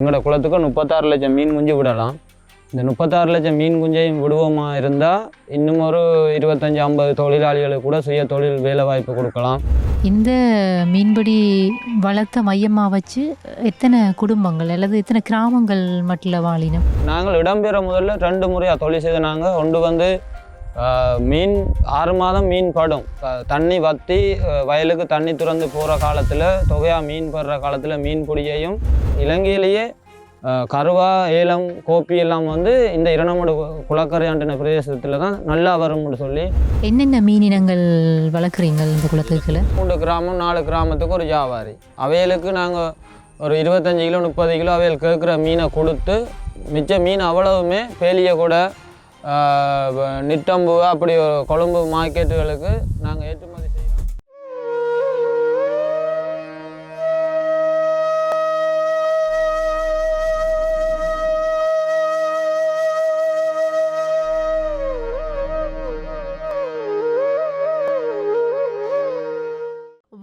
எங்களோட குளத்துக்கு முப்பத்தாறு லட்சம் மீன் குஞ்சு விடலாம். இந்த முப்பத்தாறு லட்சம் மீன் குஞ்சையும் விடுவோமா இருந்தால் இன்னும் ஒரு இருபத்தஞ்சி ஐம்பது தொழிலாளிகளுக்கு கூட சுய தொழில் வேலை வாய்ப்பு கொடுக்கலாம். இந்த மீன்பிடி வளர்த்த மையமாக வச்சு எத்தனை குடும்பங்கள் அல்லது எத்தனை கிராமங்கள் மட்டில் வாழினம்? நாங்கள் இடம்பெற முதல்ல ரெண்டு முறையாக தொழில் செய்த நாங்கள் ஒன்று வந்து மீன் ஆறு மாதம் மீன் படும். தண்ணி வற்றி வயலுக்கு தண்ணி திறந்து போகிற காலத்தில் தொகையாக மீன் படுற காலத்தில் மீன் பிடியையும் இலங்கையிலேயே கருவா ஏலம் கோப்பி எல்லாம் வந்து இந்த இரணமடு குளக்கரையாண்டின பிரதேசத்தில் தான் நல்லா வரும்னு சொல்லி என்னென்ன மீனினங்கள் வளர்க்குறீங்க இந்த குளத்துக்குள்ள? மூன்று கிராமம் நாலு கிராமத்துக்கு ஒரு வியாபாரி அவைகளுக்கு நாங்கள் ஒரு இருபத்தஞ்சி கிலோ முப்பது கிலோ அவைகள் கேட்குற மீனை கொடுத்து மிச்ச மீன் அவ்வளவுமே பேலிய கூட நிட்டம்பு அப்படி கொழும்பு மார்க்கெட்டுகளுக்கு நாங்கள் ஏற்றுமதி செய்கிறோம்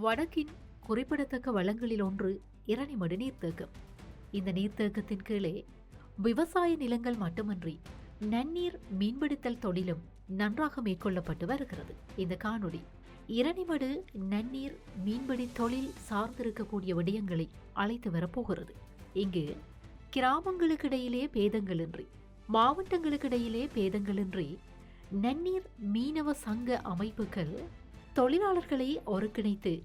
வடக்கின் குறிப்பிடத்தக்க வளங்களில் ஒன்று இரணிமடு நீர்த்தேக்கம். இந்த நீர்த்தேக்கத்தின் கீழே விவசாய நிலங்கள் மட்டுமன்றி நன்னீர் மீன்பிடித்தல் தொழிலும் நன்றாக மேற்கொள்ளப்பட்டு வருகிறது. இந்த காணொளி இரணிமடு நன்னீர் மீன்பிடி தொழில் சார்ந்திருக்கக்கூடிய விடயங்களை அழைத்து வரப்போகிறது. இங்கு கிராமங்களுக்கிடையிலே பேதங்களின்றி மாவட்டங்களுக்கிடையிலே பேதங்களின்றி நன்னீர் மீனவ சங்க அமைப்புகள் தொழிலாளர்களை ஒருங்கிணைத்து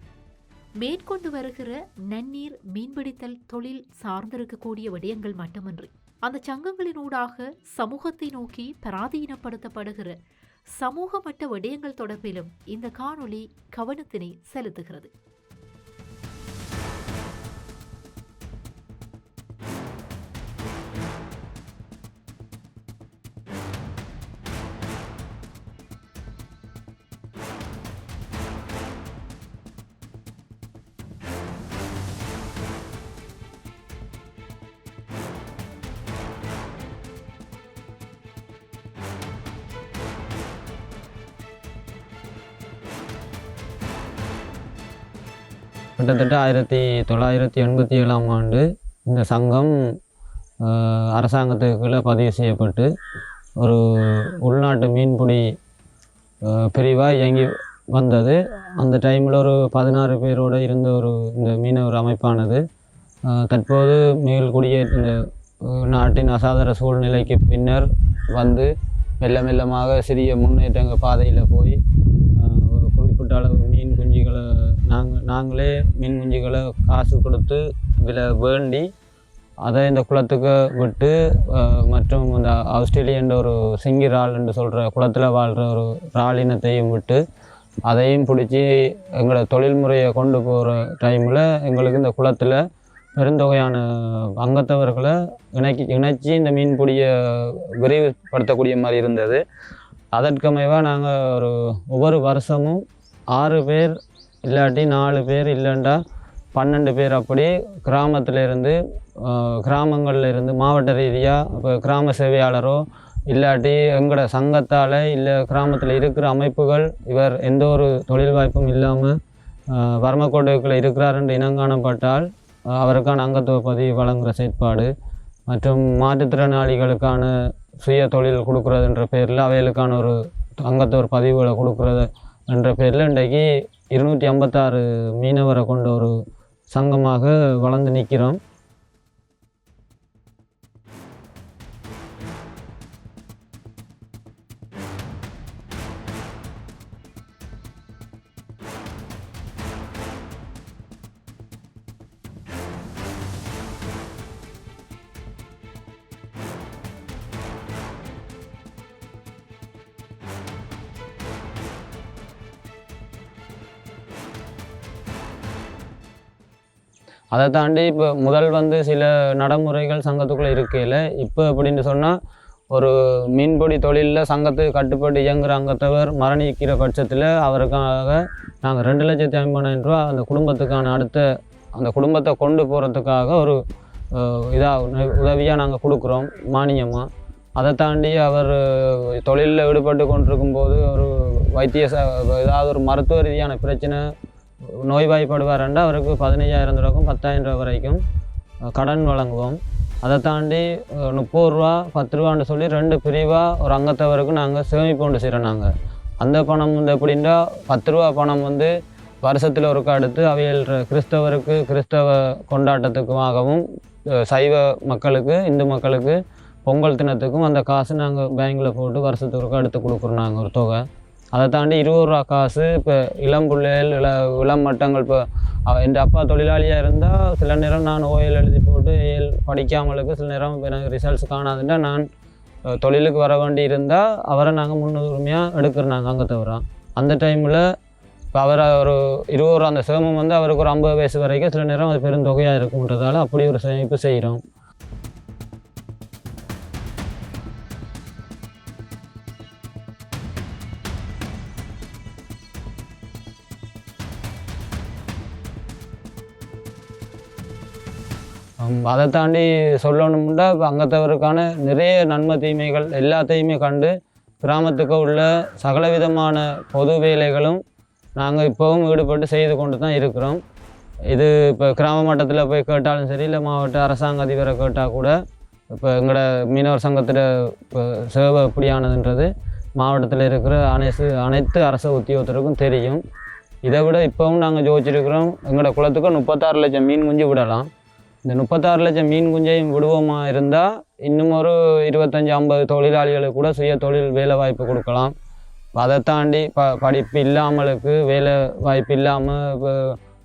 மேற்கொண்டு வருகிற நன்னீர் மீன்பிடித்தல் தொழில் சார்ந்திருக்கக்கூடிய விடயங்கள் மட்டுமன்றி அந்த சங்கங்களினூடாக சமூகத்தை நோக்கி பராதீனப்படுத்தப்படுகிற சமூக மட்ட விடயங்கள் தொடர்பிலும் இந்த காணொளி கவனத்தினை செலுத்துகிறது. கிட்டத்தட்ட ஆயிரத்தி தொள்ளாயிரத்தி எண்பத்தி ஏழாம் ஆண்டு இந்த சங்கம் அரசாங்கத்துக்குள்ளே பதிவு செய்யப்பட்டு ஒரு உள்நாட்டு மீன்பிடி பிரிவாக இயங்கி வந்தது. அந்த டைமில் ஒரு பதினாறு பேரோடு இருந்த ஒரு இந்த மீனவர் அமைப்பானது தற்போது மேல் குடியேற்ற இந்த நாட்டின் அசாதார சூழ்நிலைக்கு பின்னர் வந்து மெல்ல மெல்லமாக சிறிய முன்னேற்றங்கள் பாதையில் போய் நாங்களே மீன் குஞ்சுகளை காசு கொடுத்து வில வேண்டி அதை இந்த குளத்துக்கு விட்டு மற்றும் இந்த ஆஸ்திரேலியன்ற ஒரு சிங்கி இறால் என்று சொல்கிற குளத்தில் வாழ்கிற ஒரு இறால் இனத்தையும் விட்டு அதையும் பிடிச்சி எங்களோட தொழில்முறையை கொண்டு போகிற டைமில் எங்களுக்கு இந்த குளத்தில் பெருந்தொகையான அங்கத்தவர்களை இணைக்கி இணைச்சி இந்த மீன்பிடியை விரைவுபடுத்தக்கூடிய மாதிரி இருந்தது. அதற்கமைவாக நாங்கள் ஒரு ஒவ்வொரு வருஷமும் ஆறு பேர் இல்லாட்டி நாலு பேர் இல்லைண்டா பன்னெண்டு பேர் அப்படி கிராமத்தில் இருந்து கிராமங்களில் இருந்து மாவட்ட ரீதியாக இப்போ கிராம சேவையாளரோ இல்லாட்டி எங்களோட சங்கத்தால் இல்லை கிராமத்தில் இருக்கிற அமைப்புகள் இவர் எந்த ஒரு தொழில் வாய்ப்பும் இல்லாமல் வர்மக்கோட்டைக்குள்ளே இருக்கிறார் என்று இனங்காணப்பட்டால் அவருக்கான அங்கத்துவ பதிவு வழங்குகிற செயற்பாடு மற்றும் மாற்றுத்திறனாளிகளுக்கான சுய தொழில் கொடுக்குறதுன்ற பேரில் அவைகளுக்கான ஒரு அங்கத்தோர் பதிவுகளை கொடுக்குறது என்ற பேரில் இன்றைக்கு இருநூற்றி ஐம்பத்தாறு மீனவரை கொண்ட ஒரு சங்கமாக வளர்ந்து நிற்கிறோம். அதை தாண்டி இப்போ முதல் வந்து சில நடைமுறைகள் சங்கத்துக்குள்ளே இருக்கையில் இப்போ அப்படின்னு சொன்னால் ஒரு மீன்பிடி தொழிலில் சங்கத்துக்கு கட்டுப்பட்டு இயங்குகிற அங்கத்தவர் மரணிக்கிற பட்சத்தில் அவருக்காக நாங்கள் ரெண்டு லட்சத்தி ஐம்பதாயிரம் ரூபா அந்த குடும்பத்துக்கான அடுத்த அந்த குடும்பத்தை கொண்டு போகிறதுக்காக ஒரு இதாக உதவியாக நாங்கள் கொடுக்குறோம் மானியமாக அதை தாண்டி அவர் தொழிலில் ஈடுபட்டு கொண்டிருக்கும்போது ஒரு வைத்திய ஏதாவது ஒரு மருத்துவ ரீதியான பிரச்சனை நோய்வாய்ப்படுவாருண்டா அவருக்கு பதினைஞ்சாயிரம் ரூபாய்க்கும் பத்தாயிரம் ரூபாய் வரைக்கும் கடன் வழங்குவோம். அதை தாண்டி முப்பது ரூபா பத்து ரூபான்னு சொல்லி ரெண்டு பிரிவாக ஒரு அங்கத்தவருக்கு நாங்கள் சேமிப்பு கொண்டு செய்கிறோம் நாங்கள். அந்த பணம் வந்து எப்படின்னா பத்து ரூபா பணம் வந்து வருஷத்தில் ஒருக்கா எடுத்து அவையில் கிறிஸ்தவருக்கு கிறிஸ்தவ கொண்டாட்டத்துக்குமாகவும் சைவ மக்களுக்கு இந்து மக்களுக்கு பொங்கல் தினத்துக்கும் அந்த காசு நாங்கள் பேங்க்கில் போட்டு வருஷத்துக்கு ஒருக்கா எடுத்து கொடுக்குறோம் நாங்கள் ஒரு தொகை. அதை தாண்டி இருபது ரூபா காசு இப்போ இளம் பிள்ளைகள் இள இளம் மட்டங்கள் இப்போ என் அப்பா தொழிலாளியாக இருந்தால் சில நேரம் நான் ஓஎல் எழுதி போட்டு ஏல் படிக்காமலுக்கு சில நேரம் இப்போ எனக்கு ரிசல்ட்ஸ் காணாதுன்னா நான் தொழிலுக்கு வர வேண்டி இருந்தால் அவரை நாங்கள் முன்னுரிமையாக எடுக்கிறோம் நாங்கள் அங்கே தவிர. அந்த டைமில் இப்போ அவரை ஒரு இருபது ரூபா அந்த சிரமம் வந்து அவருக்கு ஒரு ஐம்பது வயசு வரைக்கும் சில நேரம் அது பெருந்தொகையாக இருக்குன்றதால அப்படி ஒரு சேமிப்பு செய்கிறோம் அதை தாண்டி சொல்லணும்னா இப்போ அங்கத்தவருக்கான நிறைய நன்மை தீமைகள் எல்லாத்தையுமே கண்டு கிராமத்துக்கு உள்ள சகலவிதமான பொது வேலைகளும் நாங்கள் இப்போவும் ஈடுபட்டு செய்து கொண்டு தான் இருக்கிறோம். இது இப்போ கிராம மட்டத்தில் போய் கேட்டாலும் சரி இல்லை மாவட்ட அரசாங்க அதிபரை கேட்டால் கூட இப்போ எங்களோட மீனவர் சங்கத்தில் இப்போ சேவை எப்படியானதுன்றது மாவட்டத்தில் இருக்கிற அனைத்து அனைத்து அரசு உத்தியோகத்தருக்கும் தெரியும். இதை விட இப்போவும் நாங்கள் ஜோதிச்சிருக்கிறோம் எங்களோட குளத்துக்கு முப்பத்தாறு லட்சம் மீன் முஞ்சி விடலாம். இந்த முப்பத்தாறு லட்சம் மீன் குஞ்சையும் விடுவோமா இருந்தால் இன்னும் ஒரு இருபத்தஞ்சி ஐம்பது தொழிலாளிகளுக்கு கூட சுய தொழில் வேலை வாய்ப்பு கொடுக்கலாம். அதை தாண்டி ப படிப்பு இல்லாமலுக்கு வேலை வாய்ப்பு இல்லாமல் இப்போ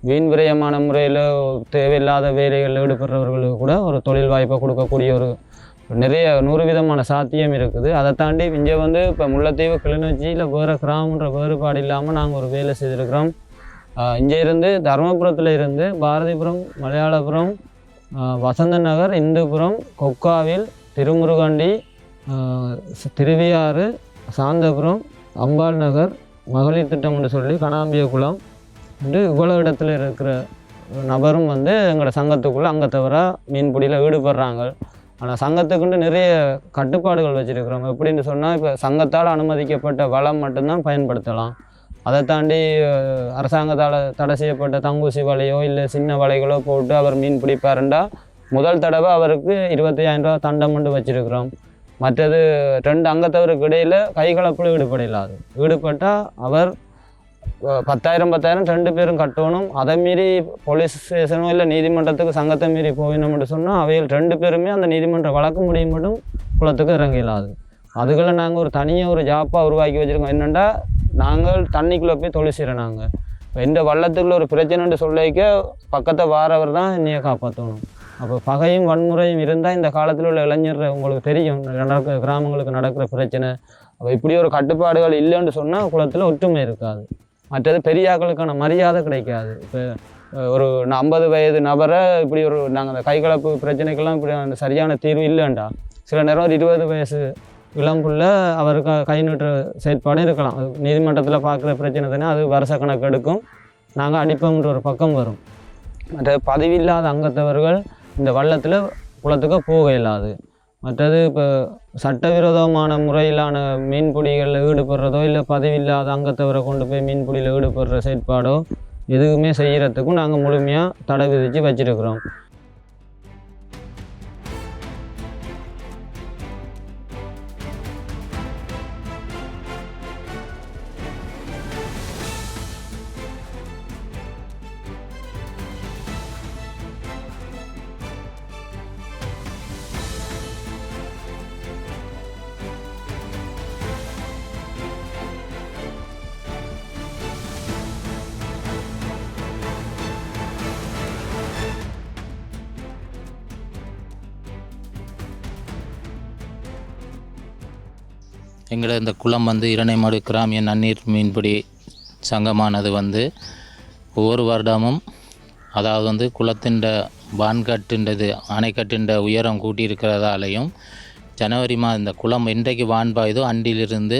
வீண் விரயமான முறையில் தேவையில்லாத வேலைகளில் ஈடுபடுறவர்களுக்கு கூட ஒரு தொழில் வாய்ப்பை கொடுக்கக்கூடிய ஒரு நிறைய நூறு விதமான சாத்தியம் இருக்குது. அதை தாண்டி இங்கே வந்து இப்போ முல்லைத்தீவு கிளிநொச்சியில் வேறு கிராமன்ற வேறுபாடு இல்லாமல் நாங்கள் ஒரு வேலை செய்திருக்கிறோம். இங்கே இருந்து தருமபுரத்தில் இருந்து பாரதிபுரம் மலையாளபுரம் வசந்த நகர் இந்துபுரம் கொக்காவில் திருமுருகண்டி திருவியாறு சாந்தபுரம் அம்பாள் நகர் மகளிர் திட்டம் என்று சொல்லி கனாம்பியகுளம் என்று இவ்வளோ இடத்துல இருக்கிற நபரும் வந்து எங்களோட சங்கத்துக்குள்ளே அங்கே தவிர மீன்பிடியில் ஈடுபடுறாங்க. ஆனால் சங்கத்துக்குண்டு நிறைய கட்டுப்பாடுகள் வச்சுருக்கிறோம். எப்படின்னு சொன்னால் இப்போ சங்கத்தால் அனுமதிக்கப்பட்ட வளம் மட்டும்தான் பயன்படுத்தலாம். அதை தாண்டி அரசாங்கத்தால் தடை செய்யப்பட்ட தங்கூசி வலையோ இல்லை சின்ன வலைகளோ போட்டு அவர் மீன் பிடிப்பாருண்டா? முதல் தடவை அவருக்கு இருபத்தையாயிரம் ரூபா தண்டம் கொண்டு வச்சிருக்கிறோம். மற்றது ரெண்டு அங்கத்தவருக்கு இடையில் கைகலப்பில் ஈடுபடலாது ஈடுபட்டால் அவர் பத்தாயிரம் பத்தாயிரம் ரெண்டு பேரும் கட்டணும். அதை மீறி போலீஸ் ஸ்டேஷனோ இல்லை நீதிமன்றத்துக்கு சங்கத்தை மீறி போயினோம்னு சொன்னால் அவையில் ரெண்டு பேருமே அந்த நீதிமன்ற வழக்கு முடியும் மட்டும் குளத்துக்கு இறங்கிடலாது அதுகளை நாங்கள் ஒரு தனியாக ஒரு ஜாப்பாக உருவாக்கி வச்சுருக்கோம். என்னென்னா நாங்கள் தண்ணிக்குள்ளே போய் தொழில் செய்கிறோம் நாங்கள் இப்போ இந்த வள்ளத்துக்குள்ள ஒரு பிரச்சனைன்னு சொல்லிக்க பக்கத்தை வாரவர் தான் என்னையை காப்பாற்றணும் அப்போ பகையும் வன்முறையும் இருந்தால் இந்த காலத்தில் உள்ள இளைஞர் உங்களுக்கு தெரியும். நடக்கிற கிராமங்களுக்கு நடக்கிற பிரச்சனை. அப்போ இப்படி ஒரு கட்டுப்பாடுகள் இல்லைன்னு சொன்னால் குளத்தில் ஒற்றுமை இருக்காது. மற்றது பெரியாக்களுக்கான மரியாதை கிடைக்காது. இப்போ ஒரு ஐம்பது வயது நபரை இப்படி ஒரு நாங்கள் அந்த கைகலப்பு பிரச்சனைக்கெல்லாம் இப்படி அந்த சரியான தீர்வு இல்லைண்டா. சில நேரம் ஒரு இருபது வயசு இளம்புள்ள அவருக்கு கை நீட்டுற செயற்பாடும் இருக்கலாம். அது நீதிமன்றத்தில் பார்க்குற பிரச்சனை தானே அது வருஷ கணக்கு எடுக்கும். நாங்கள் அடிப்போம்ன்ற ஒரு பக்கம் வரும். மற்ற பதிவில்லாத அங்கத்தவர்கள் இந்த வள்ளத்தில் குளத்துக்கு போக இயலாது. மற்றது இப்போ சட்டவிரோதமான முறையிலான மீன்பிடிகளில் ஈடுபடுறதோ இல்லை பதிவில்லாத அங்கத்தவரை கொண்டு போய் மீன்பிடியில் ஈடுபடுற செயற்பாடோ எதுவுமே செய்கிறதுக்கும் நாங்கள் முழுமையாக தடை விதித்து வச்சுருக்கிறோம். இந்த குளம் வந்து இரணைமடு கிராமிய நன்னீர் மீன்பிடி சங்கமானது வந்து ஒவ்வொரு வருடமும் அதாவது வந்து குளத்தின் வான்கட்டின்றது அணைக்கட்டின்ற உயரம் கூட்டியிருக்கிறதாலையும் ஜனவரி மாதம் இந்த குளம் இன்றைக்கு வான் பாயுதோ அண்டிலிருந்து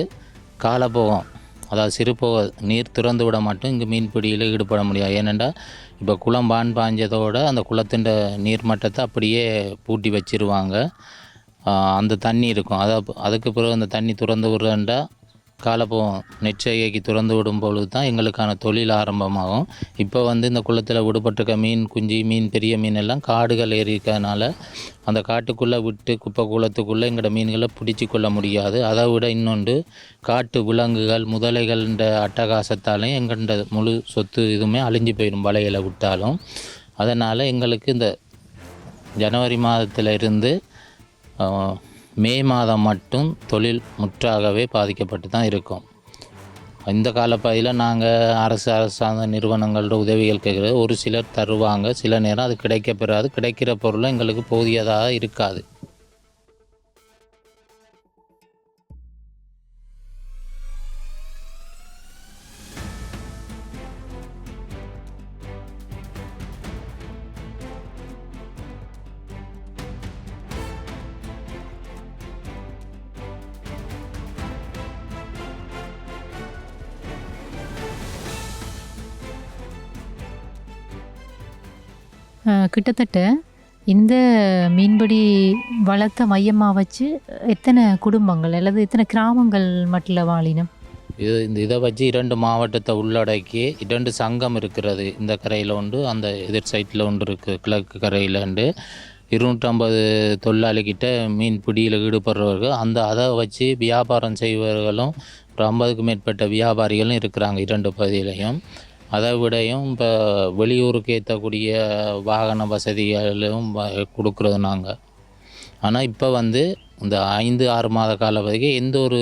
காலப்போகம் அதாவது சிறுபோக நீர் திறந்து விட மட்டும் இங்கே மீன்பிடியில் ஈடுபட முடியாது. ஏனென்றால் இப்போ குளம் வான் பாய்ஞ்சதோட அந்த குளத்தின் நீர் மட்டத்தை அப்படியே பூட்டி வச்சிருவாங்க. அந்த தண்ணி இருக்கும். அதை அதுக்கு பிறகு அந்த தண்ணி திறந்து விடுறேன்டா காலப்போம் நெற்செய்கைக்கு திறந்து விடும் பொழுது தான் எங்களுக்கான தொழில் ஆரம்பமாகும். இப்போ வந்து இந்த குளத்தில் விடுபட்டிருக்க மீன் குஞ்சு மீன் பெரிய மீன் எல்லாம் காடுகள் ஏறி அந்த காட்டுக்குள்ளே விட்டு குப்பை குளத்துக்குள்ளே எங்களோட மீன்களை பிடிச்சி கொள்ள முடியாது. அதை விட இன்னொன்று காட்டு விலங்குகள் முதலைகள்ன்ற அட்டகாசத்தாலையும் எங்கள்ட முழு சொத்து இதுவுமே அழிஞ்சு போயிடும் வலையில் விட்டாலும். அதனால் எங்களுக்கு இந்த ஜனவரி மாதத்தில் இருந்து மே மாதம் மட்டும் தொழில் முற்றாகவே பாதிக்கப்பட்டு தான் இருக்கும். இந்த காலப்பகுதியில் நாங்கள் அரசு அரசாங்க நிறுவனங்களோட உதவிகள் கேட்குறது. ஒரு சிலர் தருவாங்க. சில நேரம் அது கிடைக்க பெறாது. கிடைக்கிற பொருளும் எங்களுக்கு போதியதாக இருக்காது. கிட்டத்தட்ட இந்த மீன்பிடி வளர்த்த மையமாக வச்சு எத்தனை குடும்பங்கள் அல்லது எத்தனை கிராமங்கள் மட்டில் வாழினம்? இது இந்த இதை வச்சு இரண்டு மாவட்டத்தை உள்ளடக்கி இரண்டு சங்கம் இருக்கிறது. இந்த கரையில் உண்டு அந்த எதிர் சைட்டில் ஒன்று இருக்குது கிழக்கு கரையில் உண்டு இருநூற்றம்பது தொழிலாளிகிட்ட மீன் பிடியில் ஈடுபடுறவர்கள் அந்த அதை வச்சு வியாபாரம் செய்பவர்களும் ஒரு ஐம்பதுக்கு மேற்பட்ட வியாபாரிகளும் இருக்கிறாங்க இரண்டு பகுதியிலையும். அதை விடையும் இப்போ வெளியூருக்கு ஏற்றக்கூடிய வாகன வசதிகளும் கொடுக்குறது நாங்கள் ஆனால் இப்போ வந்து இந்த ஐந்து ஆறு மாத காலவரைக்கும் எந்த ஒரு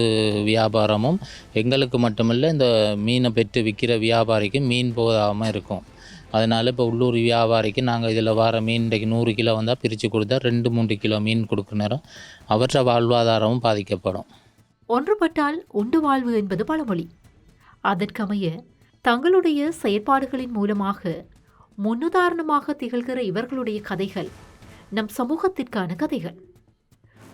வியாபாரமும் எங்களுக்கு மட்டுமில்லை இந்த மீனை பெற்று விற்கிற வியாபாரிக்கு மீன் போகாமல் இருக்கும். அதனால் இப்போ உள்ளூர் வியாபாரிக்கு நாங்கள் இதில் வர மீன் இன்றைக்கு நூறு கிலோ வந்தால் பிரித்து கொடுத்தா ரெண்டு மூன்று கிலோ மீன் கொடுக்க நேரம் அவற்றை வாழ்வாதாரமும் பாதிக்கப்படும். ஒன்றுபட்டால் உண்டு வாழ்வு என்பது பழமொழி. அதற்கமைய தங்களுடைய செயற்பாடுகளின் மூலமாக முன்னுதாரணமாக திகழ்கிற இவர்களுடைய கதைகள் நம் சமூகத்திற்கான கதைகள்.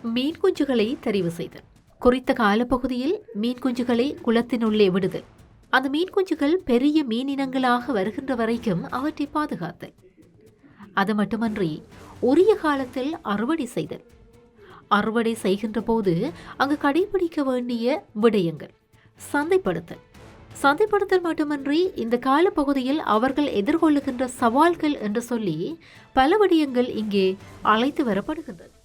மீன் குஞ்சுகளை தெரிவு செய்தல். குறித்த காலப்பகுதியில் மீன் குஞ்சுகளை குளத்தினுள்ளே விடுதல். அந்த மீன் குஞ்சுகள் பெரிய மீனினங்களாக வருகின்ற வரைக்கும் அவற்றை பாதுகாத்தல். அது மட்டுமன்றி உரிய காலத்தில் அறுவடை செய்தல். அறுவடை செய்கின்ற போது அங்கு கடைபிடிக்க வேண்டிய விடயங்கள். சந்தைப்படுத்தல். சந்தைப்படுத்தல் மட்டுமன்றி இந்த காலப்பகுதியில் அவர்கள் எதிர்கொள்ளுகின்ற சவால்கள் என்று சொல்லி பல விடயங்கள் இங்கே அழைத்து வரப்படுகின்றது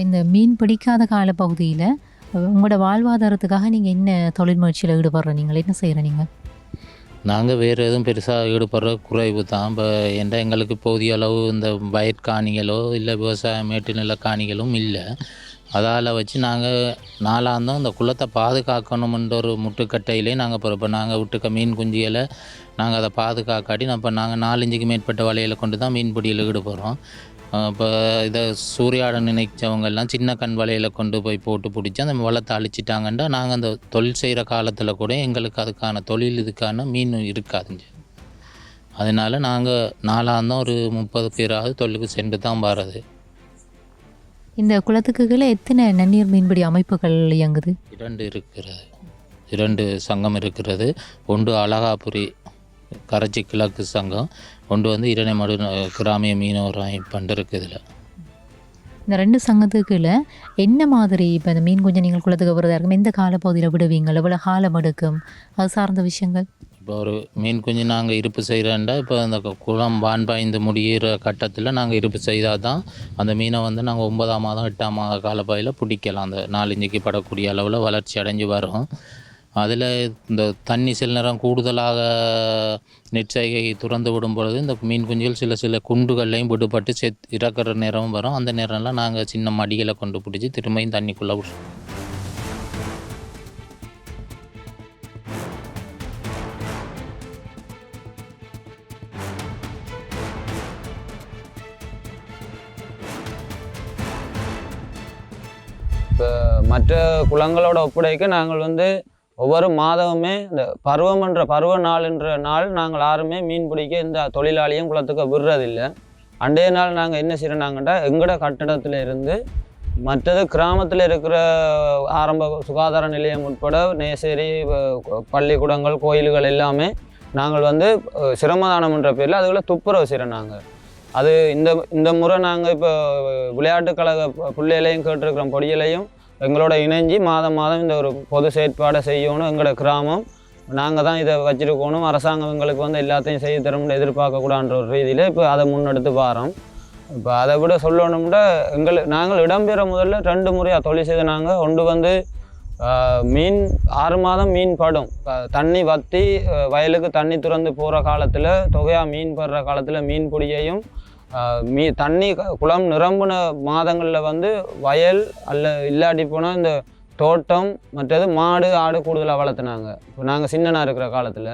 இந்த மீன் பிடிக்காத காலப்பகுதியில் உங்களோட வாழ்வாதாரத்துக்காக நீங்கள் என்ன தொழில் முயற்சியில் ஈடுபடுற நீங்கள் என்ன செய்கிற நீங்கள் நாங்கள் வேறு எதுவும் பெருசாக ஈடுபடுற குறைவு தான். இப்போ என்ற எங்களுக்கு போதிய அளவு இந்த வயற்காணிகளோ இல்லை விவசாய மேட்டு நில காணிகளும் இல்லை. அதால் வச்சு நாங்கள் நாளாந்தம் இந்த குளத்தை பாதுகாக்கணுமென்ற ஒரு முட்டுக்கட்டையிலே நாங்கள் இப்போ இப்போ நாங்கள் விட்டுக்க மீன் குஞ்சுகளை நாங்கள் அதை பாதுகாக்காட்டி இப்போ நாங்கள் நாலஞ்சுக்கு மேற்பட்ட வலையில் கொண்டு தான் மீன் பிடியில் ஈடுபடுறோம். இப்போ இதை சூறையாட நினைச்சவங்க எல்லாம் சின்ன கண் வலையில் கொண்டு போய் போட்டு பிடிச்சி அந்த வளத்தை அழிச்சிட்டாங்கன்னா நாங்கள் அந்த தொழில் செய்கிற காலத்தில் கூட எங்களுக்கு அதுக்கான தொழில் இதுக்கான மீன் இருக்காதுங்க. அதனால் நாங்கள் நாளாந்தம் ஒரு முப்பது பேராவது தொழிலுக்கு சென்று தான் வர்றது. இந்த குளத்துக்கு கீழே எத்தனை நன்னீர் மீன்பிடி அமைப்புகள் இயங்குது? இரண்டு இருக்கிறது. இரண்டு சங்கம் இருக்கிறது. ஒன்று அழகாபுரி கரைச்சி கிழக்கு சங்கம். ஒன்று வந்து இரணைமடு கிராமிய மீனவர் அமைப்பு இருக்குது இதில். இந்த ரெண்டு சங்கத்துக்கு கீழே என்ன மாதிரி இப்போ இந்த மீன் குஞ்சு நீங்கள் குளத்துக்கு விடுறதா இருக்கும்? எந்த காலப்பகுதியில் விடுவீங்க எவ்வளோ காலம் எடுக்கும்? அது சார்ந்த விஷயங்கள். இப்போ ஒரு மீன் குஞ்சு நாங்கள் இருப்பு செய்கிறேன்டா இப்போ அந்த குளம் வான் பாய்ந்து முடிகிற கட்டத்தில் நாங்கள் இருப்பு செய்தால் தான் அந்த மீனை வந்து நாங்கள் ஒன்பதாம் மாதம் எட்டாம் மாத காலப்பகுதியில் பிடிக்கலாம். அந்த நாலஞ்சுக்கு படக்கூடிய அளவில் வளர்ச்சி அடைஞ்சு வரும். அதில் இந்த தண்ணி சில நேரம் கூடுதலாக நெற்செய்கை துறந்து விடும் பொழுது இந்த மீன் குஞ்சுகள் சில சில குண்டுகள்லையும் விடுபட்டு செத் இறக்குற நேரமும் வரும். அந்த நேரம்லாம் நாங்கள் சின்ன மடிகளை கொண்டு பிடிச்சி திரும்பியும் தண்ணிக்குள்ளே விடுறோம் இப்போ மற்ற குளங்களோட ஒப்படைக்க நாங்கள் வந்து ஒவ்வொரு மாதமுமே இந்த பருவம் என்ற பருவ நாள் என்ற நாள் நாங்கள் யாருமே மீன் பிடிக்க இந்த தொழிலாளியும் குளத்துக்கு விடுறதில்லை. அண்டைய நாள் நாங்கள் என்ன செய்யறாங்கட்டா எங்களோட கட்டடத்தில் இருந்து மற்றது கிராமத்தில் இருக்கிற ஆரம்ப சுகாதார நிலையம் உட்பட நேசேரி பள்ளிக்கூடங்கள் கோயில்கள் எல்லாமே நாங்கள் வந்து சிரமதானம்ன்ற பேரில் அதுக்குள்ளே துப்புரவு செய்கிறோம் நாங்கள் அது இந்த இந்த முறை நாங்கள் இப்போ விளையாட்டு கழக பிள்ளைகளையும் கேட்டிருக்கிறோம் பொடியலையும் எங்களோட இணைஞ்சு மாதம் மாதம் இந்த ஒரு பொது செயற்பாடை செய்யணும். எங்களோட கிராமம். நாங்கள் தான் இதை வச்சுருக்கணும். அரசாங்கம் எங்களுக்கு வந்து எல்லாத்தையும் செய்து தரும்னு எதிர்பார்க்கக்கூடாதுன்ற ஒரு ரீதியில் இப்போ அதை முன்னெடுத்து பாரோம் இப்போ அதை விட சொல்லணும்னா எங்கள் நாங்கள் இடம்பெற முதல்ல ரெண்டு முறையாக தொழில் செய்த நாங்கள் ஒன்று வந்து மீன் ஆறு மாதம் மீன் படும். தண்ணி வற்றி வயலுக்கு தண்ணி துறந்து போகிற காலத்தில் தொகையாக மீன் படுற காலத்தில் மீன் பிடியையும் மீ தண்ணி குளம் நிரம்பின மாதங்களில் வந்து வயல் அல்ல இல்லாட்டி போனால் இந்த தோட்டம் மற்றது மாடு ஆடு கூடுதலாக வளர்த்துனாங்க இப்போ நாங்கள் சின்னனாக இருக்கிற காலத்தில்.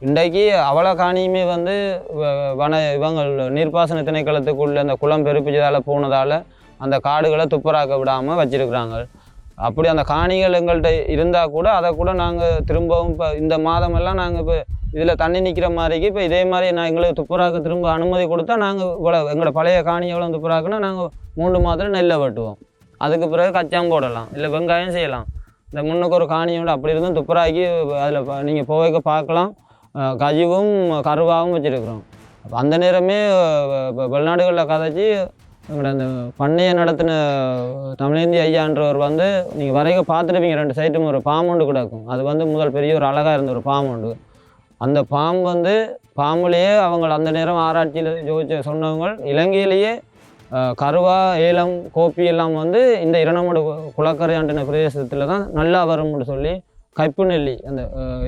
இன்றைக்கு அவ்வளோ காணியுமே வந்து வ- வன இவங்க நீர்ப்பாசன திணைக்களத்துக்குள்ளே அந்த குளம் பெருப்பிச்சதால் போனதால் அந்த காடுகளை துப்புராக்க விடாமல் வச்சுருக்குறாங்க. அப்படி அந்த காணிகள் எங்கள்கிட்ட இருந்தால் கூட அதை கூட நாங்கள் திரும்பவும் இப்போ இந்த மாதமெல்லாம் நாங்கள் இப்போ இதில் தண்ணி நிற்கிற மாதிரிக்கு இப்போ இதே மாதிரி நான் எங்களுக்கு துப்புராக்க திரும்ப அனுமதி கொடுத்தா நாங்கள் இவ்வளோ எங்களோட பழைய காணி எவ்வளோ துப்புராக்குன்னா நாங்கள் மூன்று மாதத்தில் நெல்லை வெட்டுவோம். அதுக்கு பிறகு கச்சாம் போடலாம் இல்லை வெங்காயம் செய்யலாம். இந்த முன்னுக்கு ஒரு காணியோட அப்படி இருந்தும் துப்புராக்கி அதில் நீங்கள் போவைக்க பார்க்கலாம். கழிவும் கஜிவும் வச்சுருக்குறோம். அந்த நேரமே வெளிநாடுகளில் கதைச்சி எங்களோட அந்த பண்ணையை நடத்தின தமிழேந்தி ஐயான்றவர் வந்து நீங்கள் வரைக்கும் பார்த்துருப்பீங்க ரெண்டு சைட்டும் ஒரு பாம்புண்டு கிடக்கும் அது வந்து முதல் பெரிய ஒரு அழகாக இருந்த ஒரு பாம்புண்டு அந்த பாம்பு வந்து பாம்புலேயே அவங்க அந்த நேரம் ஆராய்ச்சியில் ஜோதிச்ச சொன்னவங்க இலங்கையிலேயே கருவா ஏலம் கோப்பி எல்லாம் வந்து இந்த இரணமடு குளக்கரை ஆண்டின பிரதேசத்தில் தான் நல்லா வரும்னு சொல்லி கப்பு நெல்லி அந்த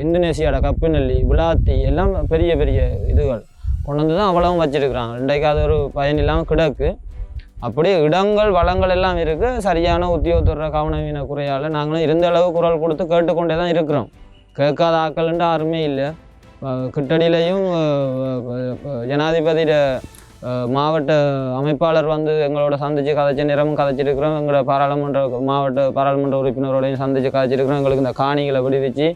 இந்தோனேசியாவோட கப்பு நெல்லி விளாத்தி எல்லாம் பெரிய பெரிய இதுகள் கொண்டு வந்து தான் அவ்வளவும் வச்சுருக்குறாங்க. இன்றைக்கு அது ஒரு பயன் இல்லாமல் கிடக்கு. அப்படியே இடங்கள் வளங்கள் எல்லாம் இருக்குது சரியான உத்தியோகத்தோட கவனவீன குறையால் நாங்களும் இருந்த அளவு குரல் கொடுத்து கேட்டுக்கொண்டே தான் இருக்கிறோம். கேட்காத ஆக்கள்ன்ட்டு யாருமே இல்லை. கிட்டடியிலையும் ஜனாதிபதி ஜனாதிபதியோட மாவட்ட அமைப்பாளர் வந்து எங்களோட சந்திச்சு கதைச்ச நேரமும் கதைச்சிருக்கிறோம் எங்களோட பாராளுமன்ற மாவட்ட பாராளுமன்ற உறுப்பினரோடையும் சந்திச்சு கதைச்சிருக்கிறோம் எங்களுக்கு இந்த காணிகளை விடுவிச்சு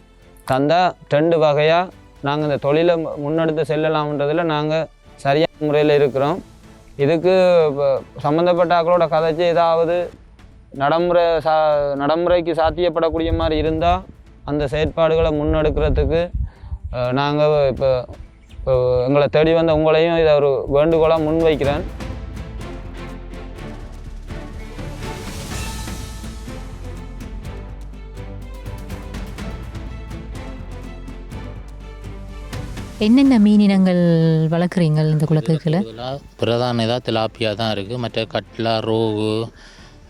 தந்தா ரெண்டு வகையாக நாங்கள் இந்த தொழிலை மு- முன்னெடுத்து செல்லலாம்ன்றதில் நாங்கள் சரியான முறையில் இருக்கிறோம். இதுக்கு இப்போ சம்மந்தப்பட்ட ஆக்களோட கதைச்சு ஏதாவது நடைமுறை சா நடைமுறைக்கு சாத்தியப்படக்கூடிய மாதிரி இருந்தால் அந்த செயற்பாடுகளை முன்னெடுக்கிறதுக்கு நாங்கள் இப்போ இப்போ எங்களை தேடி வந்த உங்களையும் இதை ஒரு வேண்டுகோளாக முன்வைக்கிறேன். என்னென்ன மீனினங்கள் வளர்க்குறீங்கள் இந்த குளத்துக்குள்ள பிரதான இதாக திலாப்பியா தான் இருக்குது மற்ற கட்லா ரோகு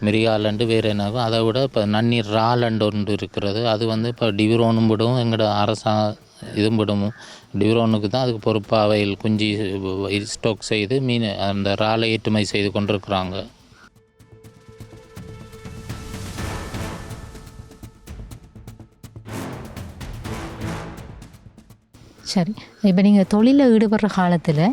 மிரியாலண்டு வேறு என்னவோ அதை விட இப்போ நன்னீர் ராலண்டு ஒன்று இருக்கிறது. அது வந்து இப்போ டிவிரோனும் விடும் எங்களோட அரசா இதுவும் விடும். டிவிரோனுக்கு தான் அதுக்கு பொறுப்பாக அவையில் குஞ்சு ஸ்டோக் செய்து மீன் அந்த ராலை ஏற்றுமதி செய்து கொண்டிருக்கிறாங்க. சரி. இப்போ நீங்கள் தொழிலில் ஈடுபடுற காலத்தில்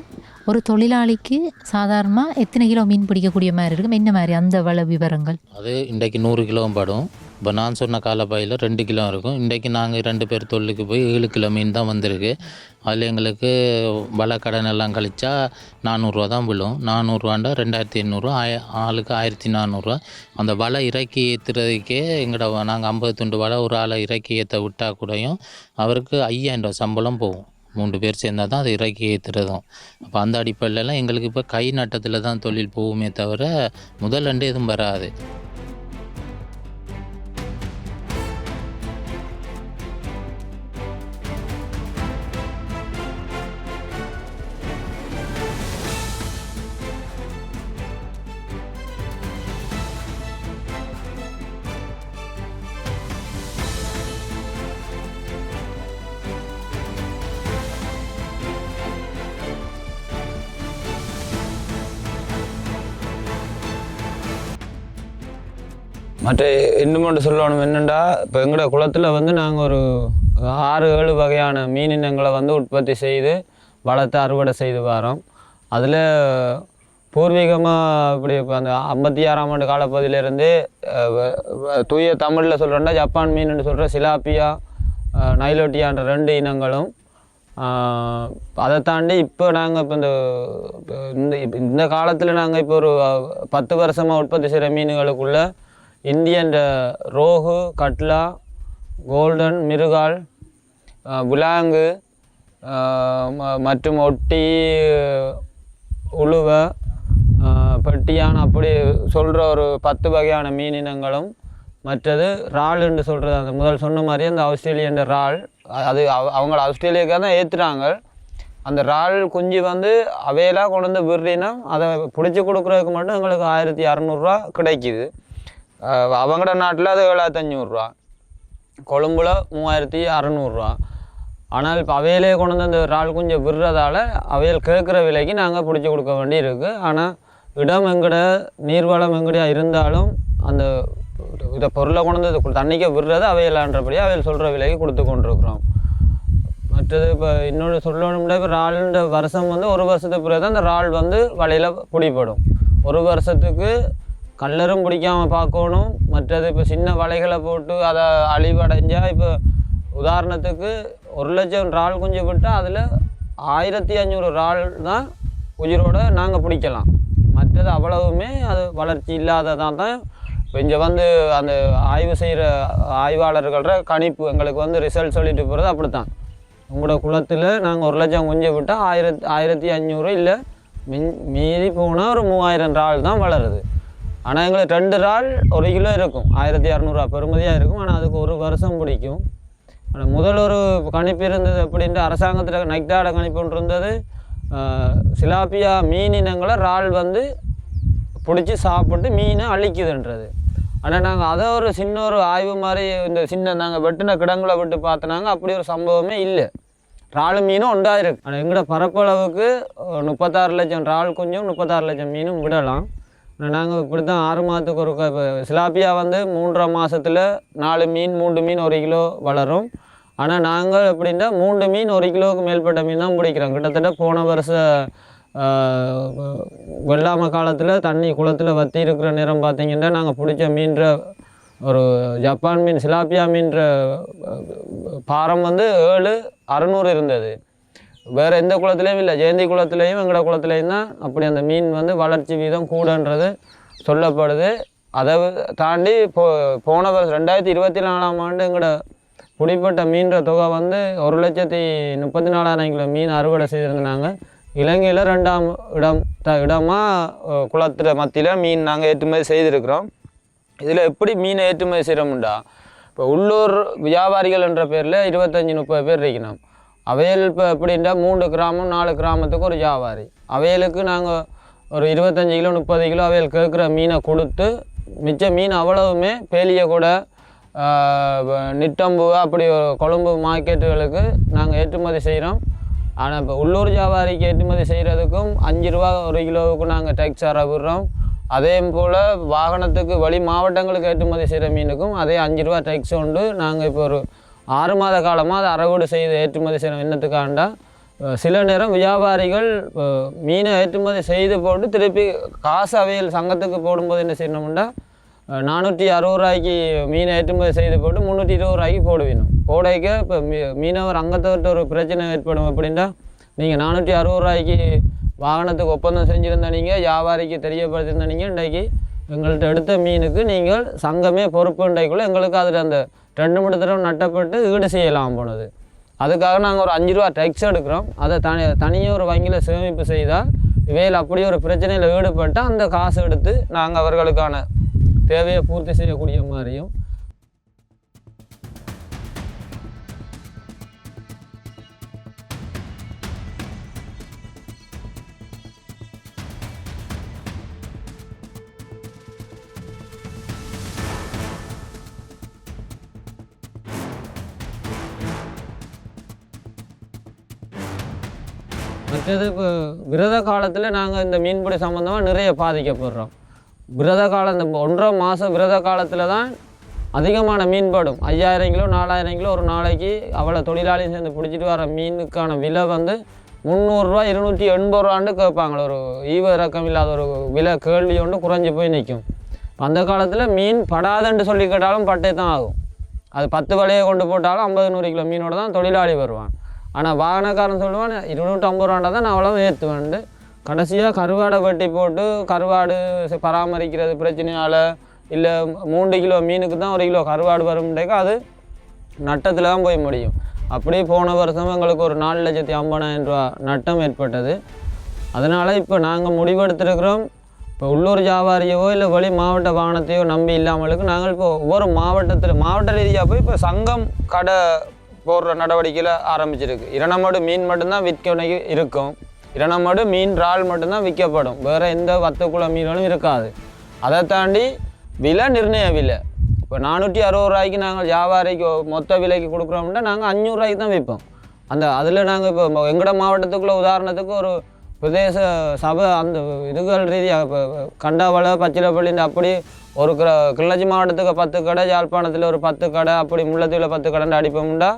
ஒரு தொழிலாளிக்கு சாதாரணமாக எத்தனை கிலோ மீன் பிடிக்கக்கூடிய மாதிரி இருக்கும்? என்ன மாதிரி? அந்த வள விவரங்கள். அது இன்றைக்கு நூறு கிலோ படும். இப்போ நான் சொன்ன காலப்பாயில் ரெண்டு கிலோ இருக்கும். இன்றைக்கு நாங்கள் ரெண்டு பேர் தொழிலுக்கு போய் ஏழு கிலோ மீன் தான் வந்திருக்கு. அதில் எங்களுக்கு வலை கடன் எல்லாம் கழிச்சா நானூறுரூவா தான் விழும். நானூறுரூவாண்டா ரெண்டாயிரத்தி எண்ணூறுரூவா ஆய ஆளுக்கு ஆயிரத்தி நானூறுரூவா அந்த வலை இறக்கி ஏற்றுறதுக்கே எங்களோட நாங்கள் ஐம்பது துண்டு வலை ஒரு ஆளை இறக்கி ஏற்ற விட்டால் கூடயும் அவருக்கு ஐயாயிரம் சம்பளம் போகும். மூன்று பேர் சேர்ந்தால் தான் அது இறக்கி ஏற்றுறதும் அப்போ அந்த அடிப்படையிலலாம் எங்களுக்கு இப்போ கை நட்டத்தில் தான் தொழில் போகுமே தவிர முதல் அண்டு எதுவும் வராது. மற்ற இன்னும் ஒன்று சொல்லணும் என்னென்னா இப்போ எங்களோட குளத்தில் வந்து நாங்கள் ஒரு ஆறு ஏழு வகையான மீனினங்களை வந்து உற்பத்தி செய்து வளர்த்து அறுவடை செய்து வரோம். அதில் பூர்வீகமாக இப்படி இப்போ அந்த ஐம்பத்தி ஆறாம் ஆண்டு காலப்பகுதியிலேருந்து தூய தமிழில் சொல்கிறோன்னா ஜப்பான் மீன் சொல்கிற சிலாப்பியா நைலோட்டியான்ற ரெண்டு இனங்களும் அதை தாண்டி இப்போ நாங்கள் இப்போ இந்த இந்த இந்த காலத்தில் நாங்கள் இப்போ ஒரு பத்து வருஷமாக உற்பத்தி செய்கிற மீன்களுக்குள்ளே இந்தியன் ரோகு கட்லா கோல்டன் மிருகால் அஹ், புலாங்கு ம- மற்றும் ஒட்டி உழுவ பட்டியான் அப்படி சொல்கிற ஒரு பத்து வகையான மீன் இனங்களும் மற்றது என்று சொல்கிறது அந்த முதல் சொன்ன மாதிரி அந்த ஆஸ்திரேலியன் இறால் அது அவ- அவங்கள ஆஸ்திரேலியாவுக்கு தான் ஏற்றுறாங்க அந்த இறால் குஞ்சு வந்து அவையெல்லாம் கொண்டு வந்து விடுறீன்னா அதை பிடிச்சி கொடுக்குறதுக்கு மட்டும் எங்களுக்கு ஆயிரத்தி இரநூறுவா கிடைக்கிது. அவங்கட அவங்களோட நாட்டில் அது ஏழாயிரத்தி அஞ்சூறுரூவா கொழும்புல மூவாயிரத்தி அறநூறுரூவா ஆனால் இப்போ அவையிலே கொண்டு வந்து அந்த இறால் குஞ்சை விடுறதால அவையல் கேட்குற விலைக்கு நாங்கள் பிடிச்சி கொடுக்க வேண்டி இருக்குது ஆனால் இடம் எங்கட நீர்வளம் எங்கடையா இருந்தாலும் அந்த இதை பொருளை கொண்டு வந்து இது விடுறது அவையலான்றபடியே அவையில் சொல்கிற விலைக்கு கொடுத்து கொண்டிருக்கிறோம் மற்றது இப்போ இன்னொன்று சொல்லணும்னா இப்போ இறாலுன்ற வருஷம் வந்து ஒரு வருஷத்துக்கு பிறகு தான் அந்த இறால் வந்து வலையில் பிடிபடும் ஒரு வருஷத்துக்கு கல்லரும் பிடிக்காமல் பார்க்கணும். மற்றது இப்போ சின்ன வலைகளை போட்டு அதை அழிவடைஞ்சால் இப்போ உதாரணத்துக்கு ஒரு லட்சம் இறால் குஞ்சு விட்டால் அதில் ஆயிரத்தி அஞ்சூறு இறால் தான் உயிரோட நாங்கள் பிடிக்கலாம். மற்றது அவ்வளவுமே அது வளர்ச்சி இல்லாததான் தான். இப்போ இங்கே வந்து அந்த ஆய்வு செய்கிற ஆய்வாளர்கள கணிப்பு எங்களுக்கு வந்து ரிசல்ட் சொல்லிட்டு போகிறது அப்படி தான் உங்களோட குளத்தில் நாங்கள் ஒரு லட்சம் குஞ்சு விட்டால் ஆயிரத்தி ஆயிரத்தி அஞ்சூறு இல்லை மின் மீதி போனால் ஒரு மூவாயிரம் இறால் தான் வளருது. ஆனால் எங்களுக்கு ரெண்டு இறால் ஒரு கிலோ இருக்கும். ஆயிரத்தி இரநூறுவா பெறுமதியாக இருக்கும். ஆனால் அதுக்கு ஒரு வருஷம் பிடிக்கும். ஆனால் முதல் ஒரு கணிப்பு இருந்தது அப்படின்ட்டு அரசாங்கத்தில் நைட்டாட கணிப்பு ஒன்று இருந்தது. சிலாப்பியா மீன் இனங்களை இறால் வந்து பிடிச்சி சாப்பிட்டு மீனை அழிக்குதுன்றது. ஆனால் நாங்கள் அதை ஒரு சின்ன ஒரு ஆய்வு மாதிரி இந்த சின்ன நாங்கள் வெட்டின கிடங்களை விட்டு பார்த்தனாங்க அப்படி ஒரு சம்பவமே இல்லை. இறால் மீனும் உண்டாயிருக்கு. ஆனால் எங்களோட பரப்பளவுக்கு முப்பத்தாறு லட்சம். இறால் கொஞ்சம் முப்பத்தாறு லட்சம் மீனும் விடலாம். நாங்கள் இப்படி தான் ஆறு மாதத்துக்கு ஒரு இப்போ சிலாப்பியா வந்து மூன்றரை மாதத்தில் நாலு மீன் மூன்று மீன் ஒரு கிலோ வளரும். ஆனால் நாங்கள் எப்படின்னா மூன்று மீன் ஒரு கிலோவுக்கு மேற்பட்ட மீன் தான் பிடிக்கிறோம். கிட்டத்தட்ட போன வருஷம் வெள்ளாம வெள்ளாமை காலத்தில் தண்ணி குளத்தில் வற்றி இருக்கிற நேரம் பார்த்திங்கன்னா நாங்கள் பிடிச்ச மீன்ற ஒரு ஜப்பான் மீன் சிலாப்பியா மீன்ற பாரம் வந்து ஏழு அறநூறு இருந்தது. வேறு எந்த குளத்துலேயும் இல்லை. ஜெயந்தி குளத்துலேயும் எங்களோட குளத்துலேயும் தான் அப்படி அந்த மீன் வந்து வளர்ச்சி வீதம் கூடன்றது சொல்லப்படுது. அதை தாண்டி போ போன வருஷம் ரெண்டாயிரத்தி இருபத்தி நாலாம் ஆண்டு எங்களோட பிடிப்பட்ட மீன்ற தொகை வந்து ஒரு லட்சத்தி முப்பத்தி நாலாயிரம் கிலோ மீன் அறுவடை செய்திருந்தாங்க. இலங்கையில் ரெண்டாம் இடம் த இடமாக குளத்தில் மத்தியில் மீன் நாங்கள் ஏற்றுமதி செய்திருக்கிறோம். இதில் எப்படி மீனை ஏற்றுமதி செய்கிறோம்டா இப்போ உள்ளூர் வியாபாரிகள் என்ற பேரில் இருபத்தஞ்சி முப்பது பேர் இருக்கணும். அவையல் இப்போ எப்படின்னா மூன்று கிராமம் நாலு கிராமத்துக்கு ஒரு வியாபாரி அவையலுக்கு நாங்கள் ஒரு இருபத்தஞ்சி கிலோ முப்பது கிலோ அவையல் கேட்குற மீனை கொடுத்து மிச்ச மீன் அவ்வளவுமே பேலிய கூட நிட்டம்பு அப்படி கொழும்பு மார்க்கெட்டுகளுக்கு நாங்கள் ஏற்றுமதி செய்கிறோம் ஆனால் இப்போ உள்ளூர் வியாபாரிக்கு ஏற்றுமதி செய்கிறதுக்கும் அஞ்சு ரூபா ஒரு கிலோவுக்கு நாங்கள் டேக்ஸ் விடுறோம். அதே போல் வாகனத்துக்கு வழி மாவட்டங்களுக்கு ஏற்றுமதி செய்கிற மீனுக்கும் அதே அஞ்சு ரூபா டேக்ஸ் உண்டு. நாங்கள் இப்போ ஒரு ஆறு மாத காலமாக அதை அறுவடை செய்து ஏற்றுமதி செய்யணும். என்னத்துக்காண்டா சில நேரம் வியாபாரிகள் மீனை ஏற்றுமதி செய்து போட்டு திருப்பி காசு அவையில் சங்கத்துக்கு போடும்போது என்ன செய்யணும்னா நானூற்றி அறுபது ரூபாய்க்கு மீனை ஏற்றுமதி செய்து போட்டு முந்நூற்றி இருபது ரூபாய்க்கு போடுவினோம் போடைக்க இப்போ மீ மீனவர் அங்கத்தவர்கிட்ட ஒரு பிரச்சனை ஏற்படும் அப்படின்னா நீங்கள் நானூற்றி அறுபது ரூபாய்க்கு வாகனத்துக்கு ஒப்பந்தம் செஞ்சுருந்தா நீங்கள் வியாபாரிக்கு தெரியப்படுத்தியிருந்தா நீங்கள் இன்றைக்கு எங்கள்கிட்ட எடுத்த மீனுக்கு நீங்கள் சங்கமே பொறுப்புண்டைக்குள்ள எங்களுக்கு அதில் அந்த ரெண்டு மணி தடவை நட்டப்பட்டு ஈடு செய்யலாம் போனது. அதுக்காக நாங்கள் ஒரு அஞ்சு ரூபா டெக்ஸ் எடுக்கிறோம். அதை தனி தனியாக ஒரு வங்கியில் சேமிப்பு செய்தால் இவையில் அப்படி ஒரு பிரச்சனையில் ஈடுபட்டால் அந்த காசு எடுத்து நாங்கள் அவர்களுக்கான தேவையை பூர்த்தி செய்யக்கூடிய மாதிரியும் விரத காலத்தில் நாங்கள் இந்த மீன்பிடி சம்மந்தமாக நிறைய பாதிக்கப்படுறோம். விரத காலம் இந்த ஒன்றரை மாதம் விரத காலத்தில் தான் அதிகமான மீன்படும் ஐயாயிரம் கிலோ நாலாயிரம் கிலோ ஒரு நாளைக்கு அவ்வளோ தொழிலாளியும் சேர்ந்து பிடிச்சிட்டு வர மீனுக்கான விலை வந்து முந்நூறுரூவா இருநூற்றி எண்பது ரூபான்னு கேட்பாங்களே. ஒரு ஈவ இறக்கம் இல்லாத ஒரு விலை கேள்வி ஒன்று குறைஞ்சி போய் நிற்கும். அந்த காலத்தில் மீன் படாதுன்னு சொல்லி கேட்டாலும் பட்டே தான் ஆகும். அது பத்து வலையை கொண்டு போட்டாலும் ஐம்பது நூறு கிலோ மீனோட தான் தொழிலாளி வருவான். ஆனால் வாகனக்காரன் சொல்லுவான் இருநூற்றம்பது ரூபாண்டா தான் நான் அவ்வளோ ஏற்றுவேன்ட்டு கடைசியாக கருவாடை வெட்டி போட்டு கருவாடு பராமரிக்கிறது பிரச்சனையால் இல்லை மூன்று கிலோ மீனுக்கு தான் ஒரு கிலோ கருவாடு வரும்ன்றக்கு அது நட்டத்தில் தான் போய் முடியும். அப்படியே போன வருஷம் எங்களுக்கு ஒரு நாலு லட்சத்தி ஐம்பதாயிரம் ரூபா நட்டம் ஏற்பட்டது. அதனால் இப்போ நாங்கள் முடிவெடுத்திருக்கிறோம். இப்போ உள்ளூர் வியாபாரியவோ இல்லை வெளி மாவட்ட வாகனத்தையோ நம்பி இல்லாமலுக்கு நாங்கள் இப்போ ஒவ்வொரு மாவட்டத்தில் மாவட்ட ரீதியாக போய் இப்போ சங்கம் கடை போடுற நடவடிக்கையில் ஆரம்பிச்சிருக்கு. இரணமடு மீன் மட்டும்தான் விற்கணைக்கு இருக்கும். இரணமடு மீன் இறால் மட்டும்தான் விற்கப்படும். வேறு எந்த வத்தக்குள மீன்களும் இருக்காது. அதை தாண்டி விலை நிர்ணய விலை இப்போ நானூற்றி அறுபது ரூபாய்க்கு நாங்கள் வியாபாரிக்கு மொத்த விலைக்கு கொடுக்குறோம்னா நாங்கள் அஞ்சூறுரூவாய்க்கு தான் விற்போம். அந்த அதில் நாங்கள் இப்போ எங்கட மாவட்டத்துக்குள்ளே உதாரணத்துக்கு ஒரு பிரதேச சபை அந்த இதுகள் ரீதியாக இப்போ கண்டாவளை பச்சிலப்பள்ளின்னு அப்படி ஒரு கிர கிள்ளச்சி மாவட்டத்துக்கு பத்து கடை யாழ்ப்பாணத்தில் ஒரு பத்து கடை அப்படி முல்லைத்தீவில் பத்து கடைன்னு அடிப்போம்டா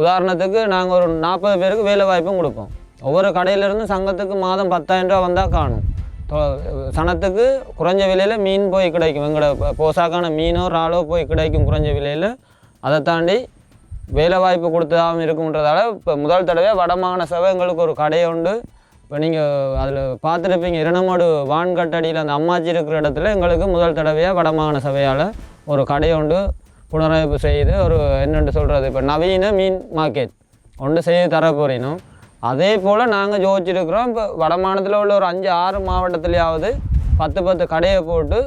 உதாரணத்துக்கு நாங்கள் ஒரு நாற்பது பேருக்கு வேலை வாய்ப்பும் கொடுப்போம். ஒவ்வொரு கடையிலேருந்து சங்கத்துக்கு மாதம் பத்தாயிரம் ரூபா வந்தால் காணும். சனத்துக்கு குறைஞ்ச விலையில் மீன் போய் கிடைக்கும். எங்களோட போசாக்கான மீனோ இறாலோ போய் கிடைக்கும் குறைஞ்ச விலையில். அதை தாண்டி வேலை வாய்ப்பு கொடுத்ததாகவும் இருக்கும்ன்றதால இப்போ முதல் தடவை வடமாகாண சபை எங்களுக்கு ஒரு கடையை உண்டு. இப்போ நீங்கள் அதில் பார்த்துருப்பீங்க. இரணமோடு வான்கட்டடியில் அந்த அம்மாச்சி இருக்கிற இடத்துல எங்களுக்கு முதல் தடவையாக வடமாகாண சபையால் ஒரு கடையை உண்டு. புனரமைப்பு செய்து ஒரு என்னென்று சொல்கிறது இப்போ நவீன மீன் மார்க்கெட் ஒன்று செய்து தர அதே போல் நாங்கள் ஜோதிச்சிருக்கிறோம் இப்போ வடமாநிலத்தில் உள்ள ஒரு அஞ்சு ஆறு மாவட்டத்துலேயாவது பத்து பத்து கடையை போட்டு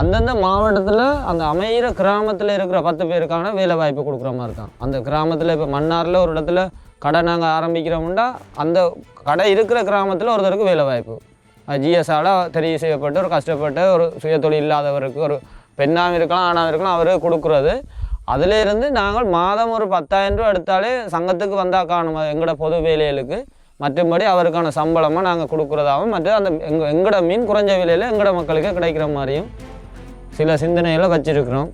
அந்தந்த மாவட்டத்தில் அந்த அமையிற கிராமத்தில் இருக்கிற பத்து பேருக்கான வேலை வாய்ப்பு கொடுக்குற மாதிரி தான் அந்த கிராமத்தில் இப்போ மன்னாரில் ஒரு இடத்துல கடை நாங்கள் ஆரம்பிக்கிறோம்னா அந்த கடை இருக்கிற கிராமத்தில் ஒருத்தருக்கு வேலை வாய்ப்பு. ஜிஎஸ்ஆல தெரிவு செய்யப்பட்டு ஒரு கஷ்டப்பட்டு ஒரு சுயதொழில் இல்லாதவருக்கு ஒரு பெண்ணாகவும் இருக்கலாம் ஆணாகவும் இருக்கலாம் அவரே கொடுக்குறது. அதிலிருந்து நாங்கள் மாதம் ஒரு பத்தாயிரம் ரூபா எடுத்தாலே சங்கத்துக்கு வந்தால் காணும் எங்களோட பொது வேலைகளுக்கு. மற்றபடி அவருக்கான சம்பளமாக நாங்கள் கொடுக்குறதாகவும் மற்ற அந்த எங்க எங்களோட மீன் குறைஞ்ச விலையில் எங்களோட மக்களுக்கு கிடைக்கிற மாதிரியும் சில சிந்தனைகளை வச்சுருக்கிறோம்.